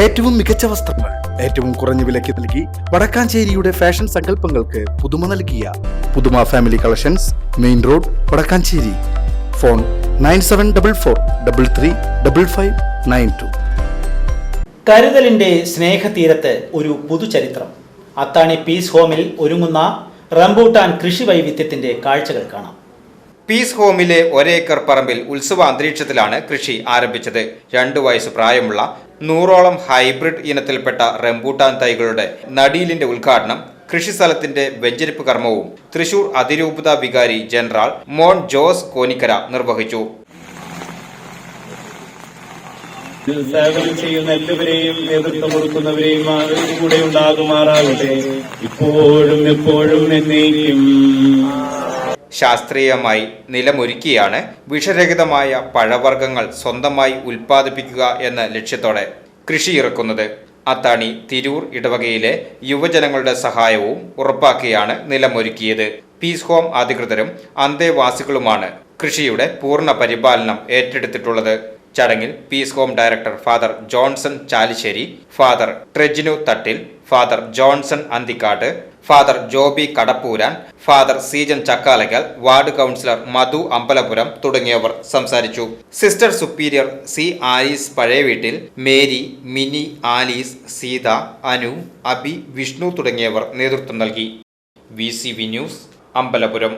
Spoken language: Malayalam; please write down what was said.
ഏറ്റവും മികച്ച വസ്ത്രങ്ങൾ ഏറ്റവും കുറഞ്ഞ വിലയ്ക്ക് നൽകി വടക്കാഞ്ചേരിയുടെ ഫാഷൻ സങ്കല്പങ്ങൾക്ക് പുതുമ നൽകിയ Puthuma family collections main road Vadakkanchery. Phone nine seven double four double three double five nine two. കരുതലിന്റെ സ്നേഹതീരത്ത് ഒരു പുതുചരിത്രം അത്താണി പീസ് ഹോമിൽ ഒരുങ്ങുന്ന റംബൂട്ടാൻ കൃഷി വൈവിധ്യത്തിന്റെ കാഴ്ചകൾ കാണാം. പീസ് ഹോമിലെ ഒരേക്കർ പറമ്പിൽ ഉത്സവ അന്തരീക്ഷത്തിലാണ് കൃഷി ആരംഭിച്ചത്. രണ്ടു വയസ്സ് പ്രായമുള്ള നൂറോളം ഹൈബ്രിഡ് ഇനത്തിൽപ്പെട്ട റംബൂട്ടാൻ തൈകളുടെ നടീലിന്റെ ഉദ്ഘാടനം കൃഷിസ്ഥലത്തിന്റെ വെഞ്ചരിപ്പ് കർമ്മവും തൃശൂർ അതിരൂപത വികാരി ജനറൽ മോൺ ജോസ് കോനിക്കര നിർവഹിച്ചു. ചെയ്യുന്ന എല്ലാവരെയും നേതൃത്വം കൊടുക്കുന്നവരെയും കൂടെ ഉണ്ടാകുമാറാകട്ടെ. ഇപ്പോഴും എപ്പോഴും എന്നേക്കും. ശാസ്ത്രീയമായി നിലമൊരുക്കിയാണ് വിഷരഹിതമായ പഴവർഗങ്ങൾ സ്വന്തമായി ഉൽപ്പാദിപ്പിക്കുക എന്ന ലക്ഷ്യത്തോടെ കൃഷി ഇറക്കുന്നത്. അത്താണി തിരൂർ ഇടവകയിലെ യുവജനങ്ങളുടെ സഹായവും ഉറപ്പാക്കിയാണ് നിലമൊരുക്കിയത്. പീസ് ഹോം അധികൃതരും അന്തേവാസികളുമാണ് കൃഷിയുടെ പൂർണ പരിപാലനം ഏറ്റെടുത്തിട്ടുള്ളത്. ചടങ്ങിൽ peace home director father Johnson Chalissery father Trejinu Thattil father Johnson Anthikkad father Joby Kadappuran father Seejan Chakkalakal ward councillor Madhu Ambalapuram തുടങ്ങിയവർ സംസാരിച്ചു. Sister superior C Alice Pazhayaveettil Mary Mini Alice Seetha Anu Abi Vishnu തുടങ്ങിയവർ നേതൃത്വം നൽകി. V news Ambalapuram.